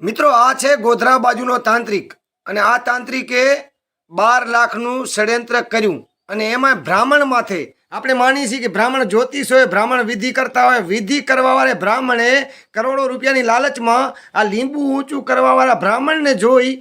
મિત્રો, આ છે ગોધરા બાજુનો તાંત્રિક અને આ તાંત્રિકે બાર લાખનું ષડયંત્ર કર્યું અને એમાં બ્રાહ્મણ માથે આપણે માનીએ છીએ કે બ્રાહ્મણ જ્યોતિષ હોય, બ્રાહ્મણ વિધિ કરતા હોય, વિધિ કરવાવાળા બ્રાહ્મણે કરોડો રૂપિયાની લાલચમાં આ લીંબુ ઊંચું કરવાવાળા બ્રાહ્મણને જોઈ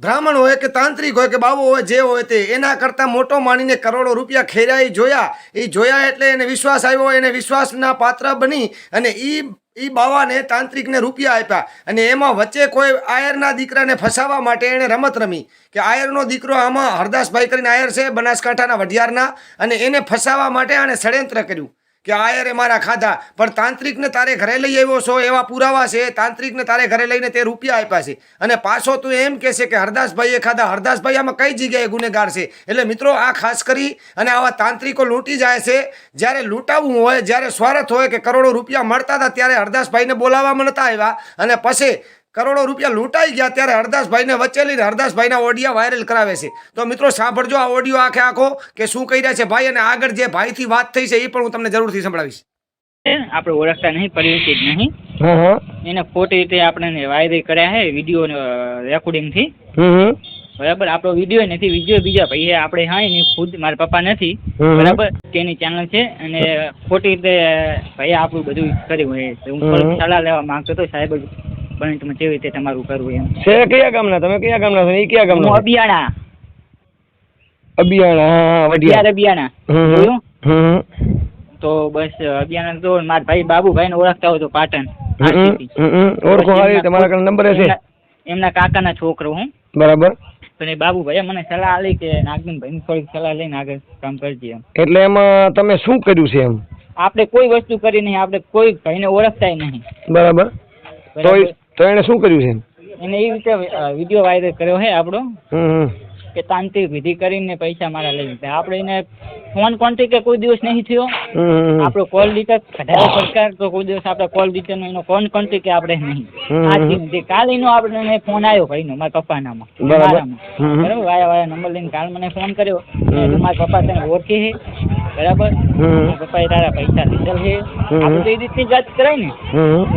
બ્રાહ્મણ હોય કે તાંત્રિક હોય કે બાબો હોય, જે હોય તે એના કરતાં મોટો માનીને કરોડો રૂપિયા ખેરાઈ જોયા. એ જોયા એટલે એને વિશ્વાસ આવ્યો, એને વિશ્વાસના પાત્ર બની અને એ એ બાવાને તાંત્રિકને રૂપિયા આપ્યા. અને એમાં વચ્ચે કોઈ આયરના દીકરાને ફસાવા માટે એણે રમત રમી. કે આયરનો દીકરો આમાં હરદાસભાઈ કરીને આયર છે બનાસકાંઠાના વઢિયારના. અને એને ફસાવા માટે આણે ષડયંત્ર કર્યું. કે આયરે મારા ખાધા, પણ તાંત્રિકને તારે ઘરે લઈ આવ્યો છો, એવા પુરાવા છે, તાંત્રિકને તારે ઘરે લઈને તે રૂપિયા આપ્યા છે. અને પાછો તું એમ કહે છે કે હરદાસભાઈએ ખાધા, હરદાસભાઈ આમાં કઈ જગ્યાએ ગુનેગાર છે? એટલે મિત્રો, આ ખાસ કરી અને આવા તાંત્રિકો લૂંટી જાય છે. જ્યારે લૂંટાવવું હોય, જ્યારે સ્વાર્થ હોય કે કરોડો રૂપિયા મળતા હતા, ત્યારે હરદાસભાઈને બોલાવવામાં નહોતા આવ્યા. અને પછી કરોડો રૂપિયા લૂંટાઈ ગયા ત્યારે હરદાસભાઈને વચ્ચે લઈને હરદાસભાઈના ઓડિયા વાયરલ કરાવે છે. તો મિત્રો સાંભળજો આ ઓડિયો આખે આખો કે શું કહી રહ્યા છે ભાઈ અને આગળ જે ભાઈથી વાત થઈ છે એ પણ હું તમને જરૂરથી સંભળાવીશ. આપણે ઓળખતા નહીં પરિચિત નહીં. એને ખોટી રીતે આપણે વાયરલ કર્યા છે વીડિયો રેકોર્ડિંગથી. બરાબર? આપણો વીડિયો નથી વીડિયો બીજા ભાઈ એ આપણે હા એની ખુદ મારા પપ્પા નથી. બરાબર? તેની ચેનલ છે અને ખોટી રીતે ભાઈ આપણું બધું કર્યું હું સલાહ લેવા માંગતો હતો સાહેબ પણ તમે કેવી રીતે તમારું કરવું એમ? છે કયા ગામના? તમે કયા ગામના છો એ કયા હું ગામના અબિયાણા. અબિયાણા હા અબિયાણા. હમ. જોયું હમ તો બસ અબિયાણા તો મારા ભાઈ બાબુભાઈ ને ઓળખતા હોય તો પાટણ ઓળખો હારી તમારા કારણે નંબર છે એમના- કાકાના છોકરો હું. બરાબર. પણ એ બાબુભાઈએ મને સલાહ આલી કે નાગદનભાઈની થોડીક સલાહ લઈને આગળ કામ કરજે એમ. એટલે એમાં તમે શું કર્યું છે એમ? આપણે કોઈ વસ્તુ કરી નહીં આપણે કોઈ ભાઈને ઓળખતાય નહીં. બરાબર. તો તો એને શું કર્યું છે? એને એ રીતે વીડિયો વાયરલ કર્યો છે આપણો. કે તાંત્રિક વિધિ કરીને પૈસા મારા લઈ લીધા આપણે એને ફોન કોન્ટેક્ટ કોઈ દિવસ નહીં થયો. આપણો કોલ ડિટેલ કઢાયો સરકાર તો કોઈ દિવસ આપણે કોલ ડિટેલનો એનો ફોન કોન્ટેક્ટ આપણે નહીં. આજથી કાલે એનો આપણે ફોન આવ્યો ભાઈનો મારા પપ્પાનામાં. બરાબર. વાયા વાયા નંબર લઈને કાલ મને ફોન કર્યો. મારા પપ્પા તને ઓળખી છે. બરાબર? પપ્પાએ તારા પૈસા લીધેલ છે. આપણે એ રીતની વાત કરાય ને.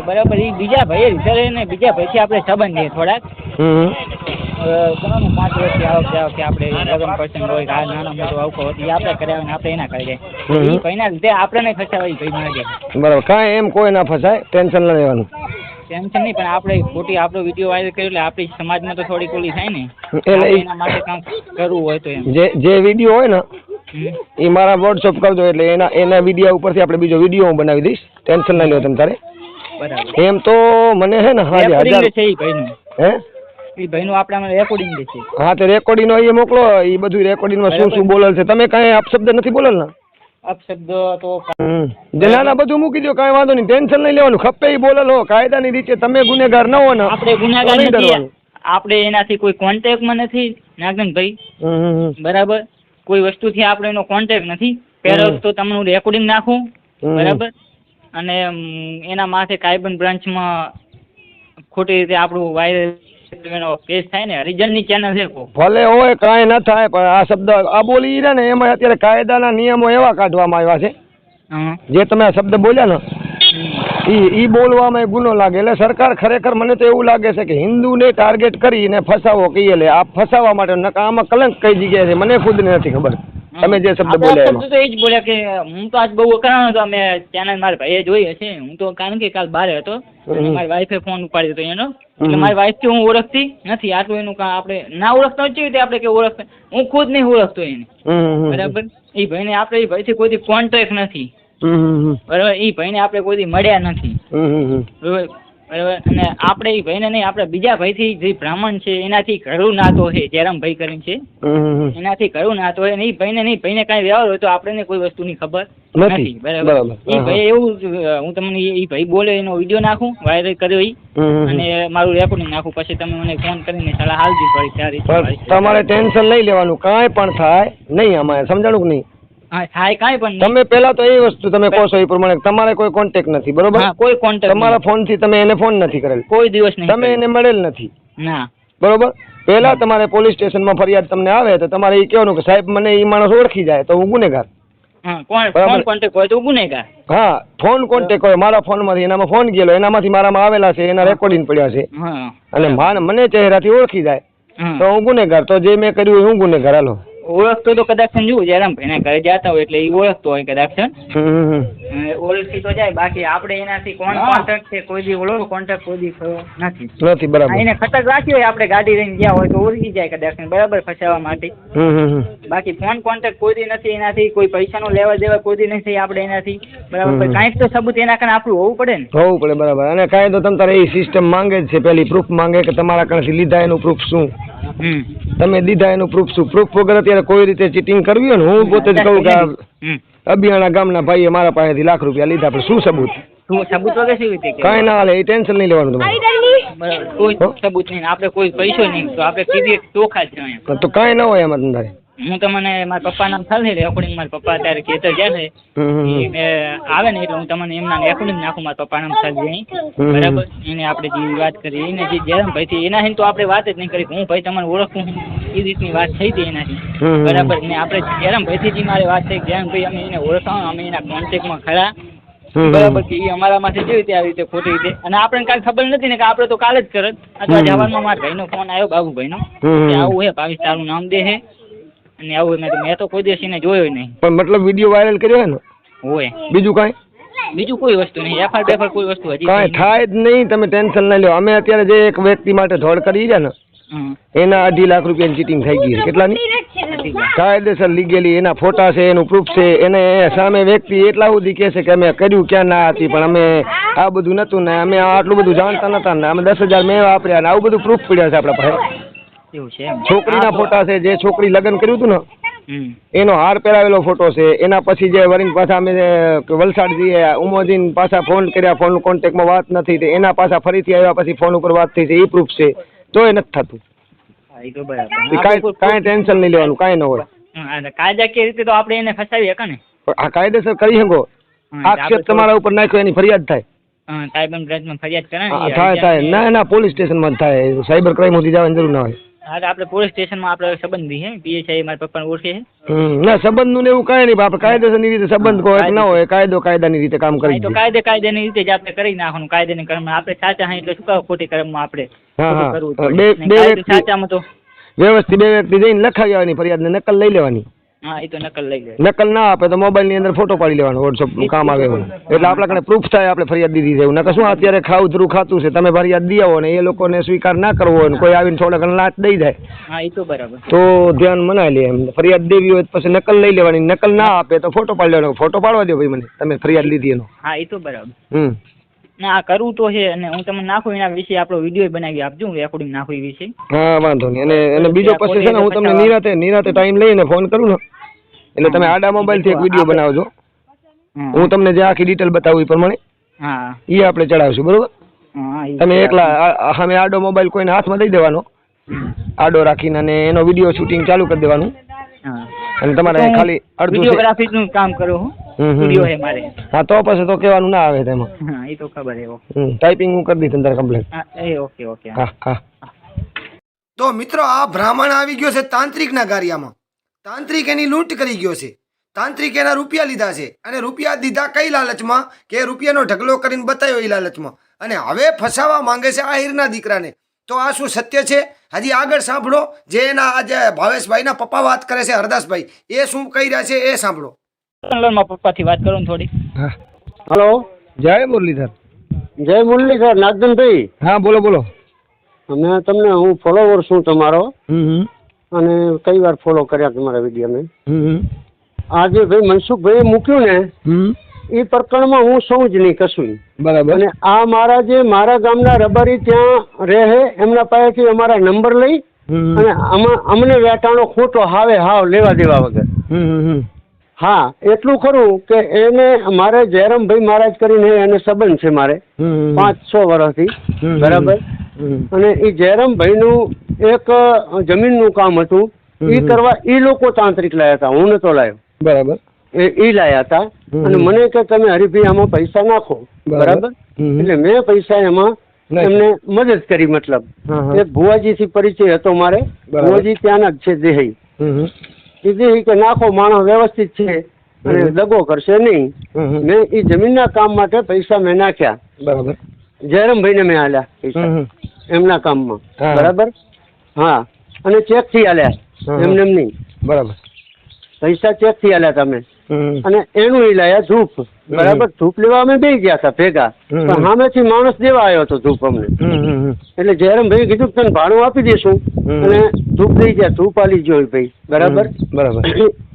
બરાબર એ બીજા ભાઈએ લીધેલ ને બીજા ભાઈથી આપણે સંબંધ છે થોડાક. અ, પાંચ વર્ષથી આવક જાવક કે આપણે લગ્ન પ્રસંગ હોય આ નાના મોટો આવકો હોય એ આપણે કરાવે આપણે એના કરી જાય એ ભાઈના લીધે આપણે ફસાવા એ ભાઈ માગે. બરાબર. કાંઈ એમ કોઈ ના ફસાય ટેન્શન ના લેવાનું. ટેન્શન નહીં પણ આપણે ખોટી આપણો વીડિયો વાયરલ કર્યો એટલે આપણી સમાજમાં તો થોડી ઓલી થાય ને. એના માટે કામ કરવું હોય તો એમ. જે જે વીડિયો હોય ને. એ મારા વોટ્સઅપ કરજો એટલે એના એના વીડિયો ઉપરથી આપણે બીજો વીડિયો હું બનાવી દઈશ. ટેન્શન ના લો તમે તારે. બરાબર. એમ તો મને છે ને હાજર હજાર છે એ ભાઈનું. હે? એ ભાઈનું આપણામાં રેકોર્ડિંગ છે. હા તો રેકોર્ડિંગ નો એ મોકલો એ બધું રેકોર્ડિંગમાં શું શું બોલેલ છે. તમે કાંઈ અપશબ્દ નથી બોલેલ ને? અપશબ્દ તો ના ના બધું મૂકી દો કાંઈ વાંધો નહીં. ટેન્શન નહીં લેવાનું. ખપે એ બોલેલો કાયદાની રીતે તમે ગુનેગાર ન હો ને. આપણે ગુનેગાર નથી. આપણે એનાથી કોઈ કોન્ટેક્ટમાં નથી. નાગનભાઈ. બરાબર? કોઈ વસ્તુથી આપણે એનો કોન્ટેક્ટ નથી. પહેલો તો તમને રેકોર્ડિંગ નાખું બરાબર? અને એના માથે કાયબન બ્રાન્ચમાં ખોટી રીતે આપણું વાયરલ એનો કેસ થાય ને હરિજનની ચેનલ છે ભલે હોય કાંઈ ન થાય પણ આ શબ્દ આ બોલી રહ્યા ને એમાં અત્યારે કાયદાના નિયમો એવા કાઢવામાં આવ્યા છે. જે તમે આ શબ્દ બોલ્યા ને ઈ ઈ બોલવામાં એ ગુનો લાગે. એટલે સરકાર ખરેખર મને તો એવું લાગે છે કે હિન્દુને ટાર્ગેટ કરીને ફસાવો કહીએ લે. આ ફસાવા માટે નકા આમાં કલંક કઈ જગ્યાએ છે? મને ખુદને નથી ખબર. તમે જે શબ્દ બોલ્યા તો એ જ બોલ્યા કે હું તો આજ બહુ અકરાણો હતો. અમે ચેનલ મારા ભાઈએ જોઈ હશે હું તો કારણ કે કાલ બારે હતો. મારી વાઈફે ફોન ઉપાડી દીધો એનો. એટલે. મારી વાઈફથી હું ઓળખતી નથી. આટલું એનું કામ આપણે ના ઓળખતા હોય રીતે આપણે કે ઓળખતા? હું ખુદ નહીં ઓળખતો એને. બરાબર? એ ભાઈને આપણે એ ભાઈથી કોઈથી કોન્ટેક્ટ નથી. બરાબર એ ભાઈને આપણે કોઈ મળ્યા નથી. બરાબર બરાબર અને આપણે એ ભાઈને નહીં આપણે બીજા ભાઈથી જે બ્રાહ્મણ છે એનાથી ઘરું નાતો છે જયરામભાઈ કરીને છે. એનાથી ઘરું નાતો હોય ને એ ભાઈને નહીં ભાઈને કાંઈ વ્યવહાર હોય તો આપણને કોઈ વસ્તુની ખબર નથી. બરાબર. એ ભાઈ એવું હું તમને એ ભાઈ બોલે એનો વીડિયો નાખું વાયરલ કર્યો એ. અને મારું રેકોર્ડિંગ નાખું પછી તમે મને ફોન કરીને સલાહ હાલજી પડી ત્યારે તમારે ટેન્શન લઈ લેવાનું કાંઈ પણ થાય નહીં અમારે સમજાણું કે નહીં હા કાંઈ પણ નહીં. તમે પહેલા તો એ વસ્તુ તમે કહો છો એ પ્રમાણે તમારે કોઈ કોન્ટેક્ટ નથી બરોબર? હા કોઈ કોન્ટેક્ટ તમારા ફોનથી તમે એને ફોન નથી કરેલ. કોઈ દિવસ નહીં તમે એને મળેલ નથી. ના. બરોબર? પહેલા તમારે પોલીસ સ્ટેશનમાં ફરિયાદ તમને આવે તો તમારે એ કહેવાનું કે સાહેબ મને એ માણસ ઓળખી જાય તો હું ગુનેગાર. હા કોણ બરાબર. ફોન કોન્ટેક્ટ હોય તો ગુનેગાર. હા ફોનમાંથી મારા ફોનમાંથી એનામાં ફોન ગયેલો એનામાંથી મારામાં આવેલા છે એના રેકોર્ડિંગ પડ્યા છે. હા. અને માન- મને ચહેરાથી ઓળખી જાય હા. તો હું ગુનેગાર તો જે મેં કર્યું એ હું ગુનેગાર હાલો. ઓળખતો તો કદાચ જોવું જયરામભાઈ ઘરે જતા હોય એટલે એ ઓળખતો હોય કદાચ. ઓળખી તો જાય બાકી આપણે એનાથી કોણ કોન્ટેક્ટ છે કોઈ દી ઓળો કોન્ટેક્ટ કોઈ દી થયો નથી. નથી બરાબર. એને ખતક રાખી હોય આપણે ગાડી લઈને ગયા હોય તો ઓળખી જાય કદાચ બરાબર ફસાવા માટે. બાકી ફોન કોન્ટેક્ટ કોઈ દી નથી એનાથી કોઈ પૈસાનો લેવા દેવા કોઈ દી નથી આપણે એનાથી. બરાબર. કાંઈક તો સબૂત એના કારણે આપણું હોવું પડે ને. હોવું પડે બરાબર. અને કાંઈ તો તમ તારે એ સિસ્ટમ માંગે જ છે પેલી પ્રૂફ માંગે કે તમારા કારણથી લીધા એનું પ્રૂફ શું? તમે દીધા એનું પ્રૂફ શું? પ્રૂફ વગર અત્યારે કોઈ રીતે ચીટિંગ કરવી હોય ને હું પોતે જ કહું કે આ ગામના ભાઈએ મારા પાસેથી લાખ રૂપિયા લીધા પણ શું સબૂત? શું સબૂત વગર કેવી રીતે કહેવાય? ના હાલે એ ટેન્શન નહીં લેવાનું તમારે. કોઈ સબૂત નહીં આપણે કોઈ પૈસો નહીં તો આપણે કીધી ચોખા છે તો કાંઈ ના હોય એમાં તમારે. હું તમને મારા પપ્પા નામ ચાલે રેકોર્ડિંગ મારા પપ્પા અત્યારે ખેતર ગયા છે. મેં આવે ને એટલે હું તમને એમના રેકોર્ડિંગ નાખું મારા પપ્પા નામ ચાલે અહીં. બરાબર? એને આપણે જે વાત કરી એને જે જયરામ ભાઈથી એના તો આપણે વાત જ નહીં કરી. હું ભાઈ તમને ઓળખું છું એ રીતની વાત થઈ હતી એનાથી. બરાબર? ને આપણે જયરામ ભાઈ જે મારી વાત થઈ જયરામ ભાઈ અમે એને ઓળખાણ અમે એના કોન્ટેક્ટમાં ખરા. બરાબર કે એ માટે જેવી રીતે આવી રીતે ખોટી રીતે? અને આપણને કાંઈ ખબર નથી ને કે આપણે તો કાલે જ કરત. અથવા. જવાનમાં મારા ભાઈનો ફોન આવ્યો બાબુભાઈનો. કે આવું હે ભાવિશ તારું નામ દે હે. અને આવું મેં મેં તો કોઈ દિવસ એને જોયો નહીં. પણ મતલબ વીડિયો વાયરલ કર્યો હે ને? હોય. બીજું કાંઈ? બીજું કોઈ વસ્તુ નહીં. એફઆર બેફાર કોઈ વસ્તુ હજી કાંઈ થાય જ નહીં તમે ટેન્શન ના લો. અમે અત્યારે જે એક વ્યક્તિ માટે ધોળ કરી છે ને એના અઢી લાખ રૂપિયાની ચીટિંગ થઈ ગઈ છે. કેટલાની? કાયદેસર લીગેલી એના ફોટા છે એનું પ્રૂફ છે. એને સામે વ્યક્તિ એટલા સુધી કહે છે કે અમે કર્યું ક્યાં ના હતી પણ અમે આ બધું નતું ને અમે આટલું બધું જાણતા નતા ને અમે દસ હજાર મેં વાપર્યા ને આવું બધું પ્રૂફ પડ્યા છે આપણા પાસે. એવું છે છોકરીના ફોટા છે જે છોકરી લગ્ન કર્યું હતું ને એનો હાર પહેરાવેલો ફોટો છે. એના પછી જે વરીન પાછા અમે વલસાડ જઈએ ઉમોજીન પાછા ફોન કર્યા ફોન કોન્ટેક્ટમાં વાત નથી એના પાછા ફરીથી આવ્યા પછી ફોન ઉપર વાત થઈ છે. એ પ્રૂફ છે. તો એ નથી થતું. કાંઈ ટેન્શન નહીં લેવાનું કાંઈ ન હોય. કાયદાકીય રીતે તો આપણે એને ફસાવી શકે ને? આ કાયદેસર કરી શકો આ આક્ષેપ તમારા ઉપર નાખ્યો એની ફરિયાદ થાય. સાયબર બ્રાન્ચમાં ફરિયાદ કરે થાય થાય. ના ના પોલીસ સ્ટેશનમાં માં થાય. સાયબર ક્રાઇમ સુધી જવાની જરૂર ના હોય. હા, તો આપણે પોલીસ સ્ટેશનમાં આપણે સંબંધી હે પીએસઆઈ મારા પપ્પાને ઓળખે છે. ના સંબંધનું ને એવું કાંઈ નહીં આપણે કાયદેસરની રીતે સંબંધ કોઈ હોય ના હોય કાયદો કાયદાની રીતે કામ કરી તો. કાયદે કાયદાની રીતે જ આપણે કરી નાખવાનું કાયદાની કર્મ. આપણે સાચા હા એટલે શું કહો ખોટી કર્મમાં આપણે. કરવું ને સાચામાં તો વ્યવસ્થિત બે વ્યક્તિ જઈને લખાવી આવવાની ફરિયાદને નકલ લઈ લેવાની. હા એ તો નકલ લઈ લે. નકલ ના આપે તો મોબાઈલની અંદર ફોટો પાડી લેવાનો વોટ્સઅપ કામ આવે એવું. એટલે આપણા કને પ્રૂફ થાય આપણે ફરિયાદ દીધી છે એવું. નકર શું અત્યારે ખાવું ધરું ખાતું છે? તમે ફરિયાદ દી આવો ને એ લોકોને સ્વીકાર ના કરવો હોય કોઈ આવીને થોડા ઘણા લાંચ દઈ જાય. હા એ તો બરાબર. તો ધ્યાન મનાય લે એમ. ફરિયાદ દેવી હોય પછી નકલ લઈ લેવાની. નકલ ના આપે તો ફોટો પાડી લેવાનો. ફોટો પાડવા દો ભાઈ મને. તમે ફરિયાદ લીધી એનો. હા એ તો બરાબર. હમ. ના કરવું તો છે અને હું તમને નાખું એના વિશે આપણો વીડિયો બનાવી આપજો હું રેકોર્ડિંગ નાખું એ વિશે. હા વાંધો નહીં. અને અને બીજો પછી છે ને હું તમને નિરાતે નિરાતે ટાઈમ લઈને ફોન કરું ને. એટલે તમે આડા મોબાઈલથી એક વીડિયો બનાવજો. હું તમને જે આખી ડિટેલ બતાવું એ પ્રમાણે હા. એ આપણે ચડાવશું બરોબર? તમે એકલા આ- આ આડો મોબાઈલ કોઈને હાથમાં દઈ દેવાનો. આડો રાખીને અને એનો વીડિયો શૂટિંગ ચાલુ કરી દેવાનું. અને તમારે ખાલી અડધું વિડીયોગ્રાફી નું કામ કરો હું? હમ, હમ, હમ. મારે. હા તો પછી તો કહેવાનું ના આવે તેમાં. હા એ તો ખબર એવો. ટાઈપિંગ હું કરી દઈશ અંદર કમ્પ્લીટ હા એ ઓકે ઓકે હા હા. તો મિત્રો આ બ્રાહ્મણ આવી ગયો છે તાંત્રિકના ગારિયામાં. તાંત્રિક એની લૂંટ કરી ગયો છે. તાંત્રિક એના રૂપિયા લીધા છે અને રૂપિયા દીધા કઈ લાલચમાં? કે રૂપિયાનો ઢગલો કરીને બતાવ્યો એ લાલચમાં. અને હવે ફસાવા માંગે છે આ હીરના દીકરાને. તો આ શું સત્ય છે? હજી આગળ સાંભળો. જે એના આજે ભાવેશભાઈના પપ્પા વાત કરે છે હરદાસભાઈ એ શું કહી રહ્યા છે એ સાંભળો. પપ્પાથી વાત કરું થોડી. હા. હલો. જય મુરલીધર. જય મુરલીધર નાગદનભાઈ હા બોલો બોલો. અને તમને હું ફોલોવર છું તમારો. હમ હમ. અને કઈ વાર ફોલો કર્યા તમારા વીડિયો મેં આ જે આજે ભાઈ મનસુખભાઈ મૂક્યું ને એ પ્રકરણમાં હું સૌ જ નહીં કશું. બરાબર. અને આ મારા જે મારા ગામના રબારી ત્યાં રહે એમના પાસેથી અમારા નંબર લઈ અને આમાં અમને વેટાણો ખોટો હાવે હાવ લેવા દેવા વગર. હા એટલું ખરું કે એને મારે જયરામભાઈ મહારાજ કરીને એને સંબંધ છે મારે પાંચ છ વર્ષથી. બરાબર? અને એ જયરામભાઈનું એક જમીન જમીનનું કામ હતું. એ કરવા એ લોકો તાંત્રિક લાયા હતા હું નતો લાયો. બરાબર. એ લાયા હતા. અને મને કે તમે હરિભાઈ આમાં પૈસા નાખો. બરાબર. એટલે મેં પૈસા એમાં એમને મદદ કરી મતલબ. હા, ભુવાજી થી પરિચય હતો મારે. ભુવાજી ત્યાંના જ છે દેહી. એ દેહી કે નાખો માણસ વ્યવસ્થિત છે અને દગો કરશે નહીં. મેં એ જમીનના કામ માટે પૈસા મેં નાખ્યા. બરાબર. જયરામભાઈને મેં આલ્યા પૈસા. એમના કામમાં. બરાબર? હા. અને ચેકથી આલ્યા. એમને એમ નહીં. બરાબર. પૈસા ચેકથી આલ્યા તમે. અને એનું એ લાયા ધૂપ. બરાબર? ધૂપ લેવા અમે બે ગયા હતા ભેગા. પણ સામેથી માણસ દેવા આવ્યો હતો ધૂપ અમને. એટલે જયરામભાઈ કીધું તને ભાડું આપી દઈશું અને ધૂપ લઈ ગયા ધૂપ આલી ગયો એ ભાઈ. બરાબર? બરાબર.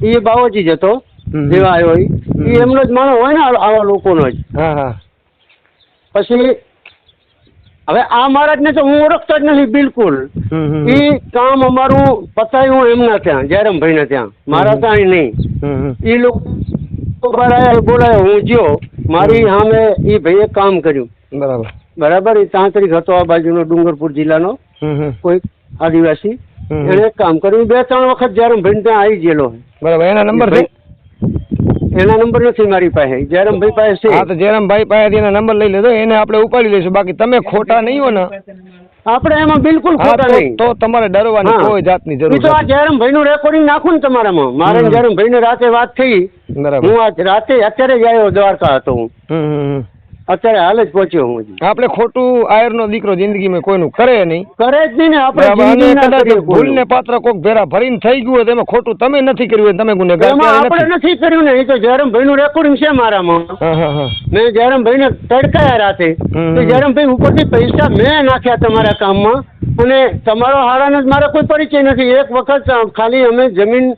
એ બાવાજી જ હતો. દેવા આવ્યો એ એમનો જ માણસ હોય ને આવા લોકોનો જ. પછી હવે આ મહારાજને તો હું ઓળખતો જ નથી બિલકુલ. હમ. કામ અમારું પતાયું એમના ત્યાં જયરામભાઈ ત્યાં. મારા ત્યાં નહીં. એ. લોકો બોલાયો બોલાયો હું જ્યો મારી સામે એ ભાઈએ કામ કર્યું. બરાબર. બરાબર? એ તાંત્રિક હતો આ બાજુનો ડુંગરપુર જિલ્લાનો. કોઈ આદિવાસી. એને કામ કર્યું. બે ત્રણ વખત જયરામભાઈ ત્યાં આવી ગયેલો. બરાબર એના નંબર એના નંબર નથી મારી પાસે. જયરામભાઈ પાસે હા તો જયરામભાઈ પાસેથી એના નંબર લઈ લેજો એને આપણે ઉપાડી લઈશું. બાકી તમે ખોટા નહીં હો ને આપણે એમાં બિલકુલ ખોટા નહીં. તો તમારે ડરવાની. કોઈ જાતની જરૂર ઈ તો આ નથી. જયરામભાઈ નું રેકોર્ડિંગ નાખું ને તમારામાં. મારે જયરામભાઈ ને રાતે વાત થઈ. હું આજ રાતે અત્યારે જ આવ્યો દ્વારકા હતો હું. અત્યારે હાલ જ પહોંચ્યો હું હજી. આપણે ખોટું આયરનો દીકરો જિંદગીમાં કોઈનું કરે નહીં. કરે જ નહીં ને આપણે. ભૂલને પાત્ર કોક ભેરા ભરીને થઈ ગયું હોય તો એમાં ખોટું તમે નથી કર્યું હોય તમે ગુનેગાર આપણે નથી. કર્યું ને એ તો જયરામભાઈ નું રેકોર્ડિંગ છે મારામાં. મેં જયરામભાઈ ને તડકાયા રાતે. તો જયરામભાઈ ઉપરથી પૈસા મેં નાખ્યા તમારા કામમાં અને તમારો હારાનો જ મારો કોઈ પરિચય નથી. એક વખત ખાલી અમે જમીન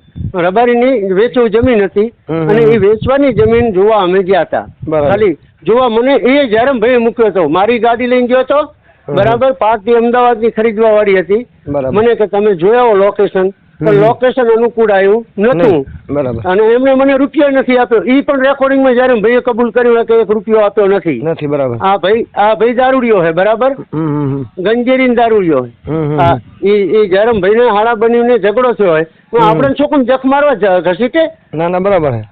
રબારીની વેચવું જમીન હતી અને એ વેચવાની જમીન જોવા અમે ગયા હતા. ખાલી જોવા મને એ જયરામભાઈ મૂક્યો હતો. મારી ગાડી લઈને ગયો હતો. બરાબર પાર્ટી અમદાવાદની ખરીદવા વાળી હતી મને કે તમે જોયા લોકેશન લોકેશન અનુકૂળ આવ્યું નતું બરાબર. અને એમણે મને રૂપિયો નથી આપ્યો. એ પણ રેકોર્ડિંગમાં જયારે ભાઈએ કબૂલ કર્યું કે એક રૂપિયો આપ્યો નથી. નથી બરાબર. આ ભાઈ આ ભાઈ દારૂડિયો હે બરાબર. ગંજેરીન દારૂડિયો હે. એ હમ હા ને જયરામ હાડા બનીને ઝઘડો થયો હોય તો આપણે છોકરું જખ મારવા ઘસી ઘસીટે ના ના બરાબર હે.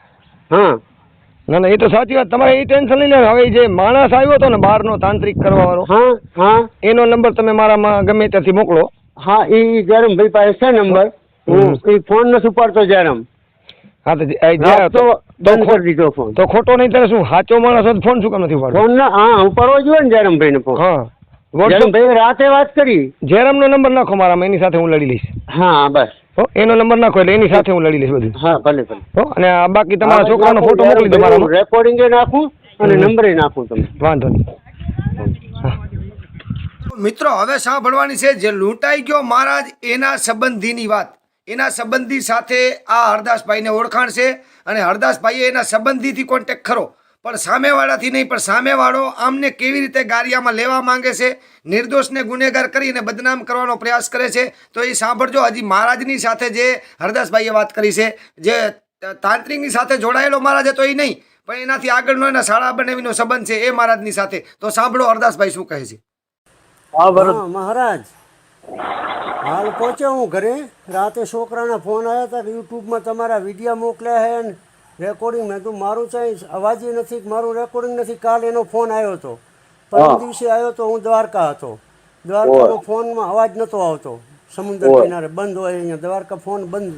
હા. ના ના એ તો સાચી વાત. તમારે એ ટેન્શન લઈને હવે જે માણસ આવ્યો હતો ને બહારનો તાંત્રિક કરવા વાળો હા હા. એનો નંબર તમે મારામાં ગમે ત્યાંથી મોકલો. હા એ જયરામ ભાઈ પાસે છે નંબર હું ઈ ફોન નથી ઉપાડતો જયરામ. હા તો એ દીધો ફોન તો ખોટો નહીં શું સાચો માણસ ફોન શું કામ નથી ઉપાડતો? ફોન ના હા ઉપાડવો જોઈએ ને જયરામ ફોન હા. જયરામ ભાઈ રાતે વાત કરી. જયરામનો નંબર નાખો મારામાં એની સાથે હું લડી લઈશ. હા બસ. હો એનો નંબર નાખો એટલે એની સાથે હું લડી લઈશ બધું. હા ભલે ભલે. હો અને આ બાકી તમારા છોકરાનો ફોટો મોકલી દો મારા રેકોર્ડિંગ નાખું અને. નંબરે નાખું તમને. વાંધો નહીં. મિત્રો હવે સાંભળવાની છે જે લૂંટાઈ ગયો મહારાજ એના સંબંધીની વાત. એના સંબંધી સાથે આ હરદાસભાઈને ઓળખાણ છે અને હરદાસભાઈએ એના સંબંધીથી કોન્ટેક્ટ ખરો. પણ સામેવાળાથી નહીં પણ સામેવાળો આમને કેવી રીતે ગારિયામાં લેવા માંગે છે? નિર્દોષને ગુનેગાર કરીને બદનામ કરવાનો પ્રયાસ કરે છે? તો એ સાંભળજો હજી મહારાજની સાથે જે હરદાસભાઈએ વાત કરી છે જે તાંત્રિકની સાથે જોડાયેલો મહારાજ હતો એ નહીં પણ એનાથી આગળનો એના શાળા બનાવીનો સંબંધ છે એ મહારાજની સાથે. તો સાંભળો હરદાસભાઈ શું કહે છે? મહારાજ. હાલ પહોંચ્યો હું ઘરે. રાતે છોકરાના ફોન આવ્યા હતા યુટ્યુબમાં તમારા વીડિયો મોકલ્યા છે રેકોર્ડિંગ મેં કીધું મારું ચાઈ અવાજ નથી મારું રેકોર્ડિંગ નથી. કાલ એનો ફોન આવ્યો હતો. પરમ દિવસે આવ્યો તો હું દ્વારકા હતો. દ્વારકાનો ફોનમાં અવાજ નહોતો આવતો. સમુદ્ર કિનારે બંધ હોય અહીંયા. દ્વારકા ફોન બંધ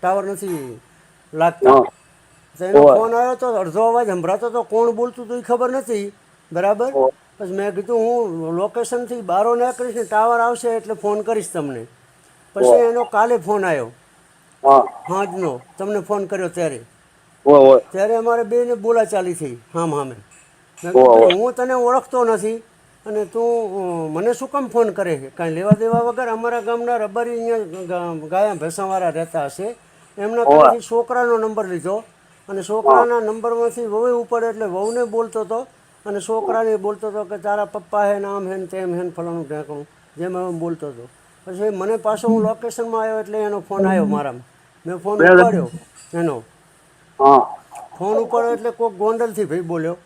ટાવર નથી લાગતા. એનો ફોન આવ્યો તો અડધો અવાજ સંભળાતો તો કોણ બોલતું હતું એ ખબર નથી. બરાબર? પછી મેં કીધું હું લોકેશનથી બારો નીકળીશ ને ટાવર આવશે એટલે ફોન કરીશ તમને. પછી એનો કાલે ફોન આવ્યો. હાજનો. તમને ફોન કર્યો ત્યારે. ત્યારે અમારે બેને બોલાચાલી થઈ હામ હામે. હું તને ઓળખતો નથી અને તું મને શું કામ ફોન કરે છે? કાંઈ લેવા દેવા વગર અમારા ગામના રબારી અહીંયા ગાયા ભેંસાવાળા રહેતા હશે. એમના પાસેથી છોકરાનો નંબર લીધો અને છોકરાના નંબરમાંથી વહુ ઉપર એટલે વહુને બોલતો હતો અને છોકરાને બોલતો હતો કે તારા પપ્પા હે નામ આમ હે ને તેમ હે ને ફલાણું ઢેંકણું જેમ એમ બોલતો હતો પછી મને પાછો હું લોકેશનમાં આવ્યો એટલે એનો ફોન આવ્યો મારામાં. મેં ફોન ઉપાડ્યો એનો. ફોન ઉપાડ્યો એટલે કોઈક ગોંડલથી ભાઈ બોલ્યો.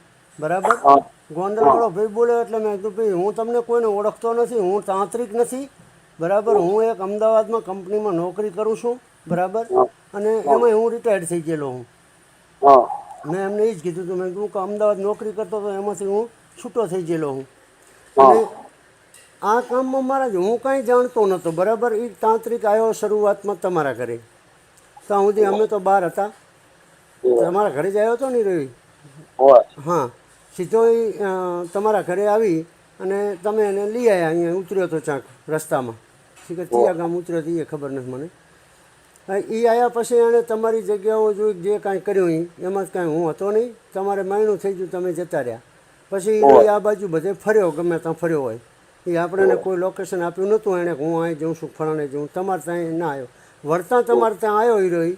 બરાબર? ગોંડલવાળો ભાઈ બોલ્યો એટલે મેં કીધું ભાઈ હું તમને કોઈને ઓળખતો નથી હું તાંત્રિક નથી. બરાબર? હું એક અમદાવાદમાં કંપનીમાં નોકરી કરું છું. બરાબર? અને એમાં હું રિટાયર્ડ થઈ ગયેલો હું. મેં એમને એ જ કીધું હતું મેં કીધું કે અમદાવાદ નોકરી કરતો હતો એમાંથી હું છૂટો થઈ ગયેલો હું. અને આ કામમાં મારા હું કાંઈ જાણતો નહોતો બરાબર? એ તાંત્રિક આવ્યો શરૂઆતમાં તમારા ઘરે. ત્યાં સુધી અમે તો બહાર હતા. તમારા ઘરે જ આવ્યો હતો ને રવિ હા. સીધો એ તમારા ઘરે આવી અને તમે એને લઈ આવ્યા અહીંયા ઉતર્યો હતો ચાંક રસ્તામાં. શીખર કયા ગામ ઉતર્યો હતો એ ખબર નથી મને. એ આવ્યા પછી એણે તમારી જગ્યાઓ જોઈ જે કાંઈ કર્યું એમાં જ કાંઈ હું હતો નહીં. તમારે માયણું થઈ ગયું તમે જતા રહ્યા. પછી આ બાજુ બધે ફર્યો ગમે ત્યાં ફર્યો હોય. એ આપણને કોઈ લોકેશન આપ્યું નહોતું એણે હું અહીં જઉં છું ફલાણે જઉં તમારે ત્યાં ના આવ્યો. વળતા તમારે ત્યાં આવ્યો એ ઈ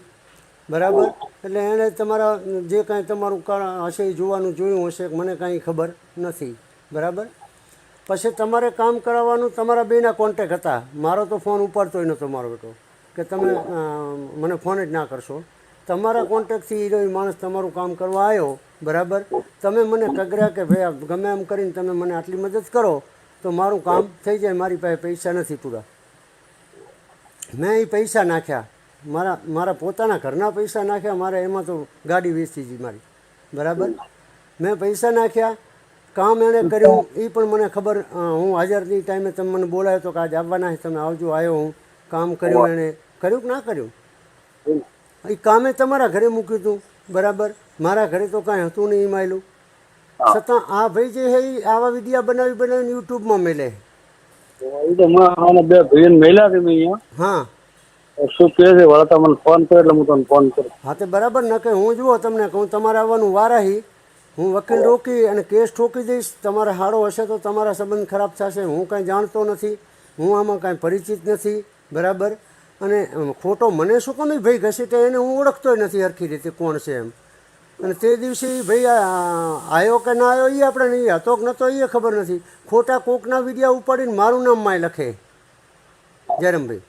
બરાબર? એટલે એણે તમારા, જે કાંઈ તમારું હશે એ જોવાનું જોયું હશે, મને કાંઈ ખબર નથી. બરાબર? પછી તમારે કામ કરાવવાનું, તમારા બેના કોન્ટેક હતા. મારો તો ફોન ઉપાડતોય નહોતો મારો બેટો. કે તમે મને ફોન જ ના કરશો. તમારા કોન્ટેકથી એ માણસ તમારું કામ કરવા આવ્યો. બરાબર? તમે મને કગર્યા કે ભાઈ ગમે એમ કરીને તમે મને આટલી મદદ કરો, તો મારું કામ થઈ જાય, મારી પાસે પૈસા નથી પૂરા. મેં એ પૈસા નાખ્યા. મારા મારા પોતાના ઘરના પૈસા નાખ્યા મારે એમાં તો ગાડી વેચી હતી મારી. બરાબર? મેં પૈસા નાખ્યા કામ એણે કર્યું એ પણ મને ખબર હું હાજરની ટાઈમે તમે મને બોલાયો તો કે આજે આવવાના છે તમે આવજો આવ્યો હું કામ કર્યું એણે. કર્યું કે ના કર્યું? એ કામે તમારા ઘરે મૂક્યું હતું બરાબર? મારા ઘરે તો કાંઈ હતું નહીં માયલું. છતાં આ ભાઈ જે છે એ આવા વિડીયા બનાવી બનાવીને યુટ્યુબમાં મેલે. હા. શું કહે છે? વળતા તમને ફોન કર્યો એટલે હું તમને ફોન કરું. હા તે બરાબર. ન કે હું જુઓ તમને કહું તમારે આવવાનું વારાહી. હું વકીલ રોકી અને કેસ ઠોકી દઈશ. તમારે હારો હશે તો તમારા સંબંધ ખરાબ થશે. હું કાંઈ જાણતો નથી. હું આમાં કાંઈ પરિચિત નથી. બરાબર? અને ખોટો મને શું એ ભાઈ ઘસીટે એને હું ઓળખતોય નથી હરખી રીતે કોણ છે એમ. અને તે દિવસે ભાઈ આવ્યો કે ના આવ્યો એ આપણે નહીં હતો કે નહોતો એ ખબર નથી. ખોટા કોકના વિડીયા ઉપાડીને મારું નામ માય લખે. જયરામભાઈ.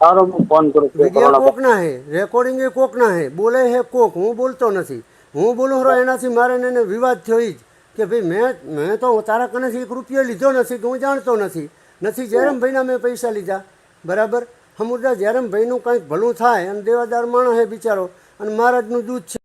સારો હું ફોન કરું વીડિયો કોક હે રેકોર્ડિંગ એ કોક હે. બોલે હે કોક હું બોલતો નથી. હું બોલું ખરો એનાથી મારે એને વિવાદ થયો જ કે ભાઈ મેં મેં તો તારા કનેથી એક રૂપિયો લીધો નથી કે હું જાણતો નથી. નથી જયરામભાઈના મેં પૈસા લીધા. બરાબર? સમુદ્ર જયરામભાઈનું કંઈક ભલું થાય અને દેવાદાર માણસ હે બિચારો અને મહારાજનું દૂધ છે.